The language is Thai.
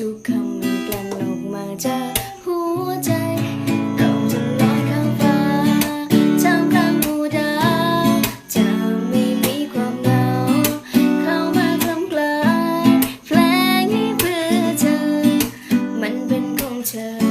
ทุกคำมันกลั่นออกมาจากหัวใจเราจะลอยข้างฟ้ทำกลางหูดาจะไม่มีความเงา เข้ามาคำลายแปลงให้เพื่อเธอ มันเป็นของเธอ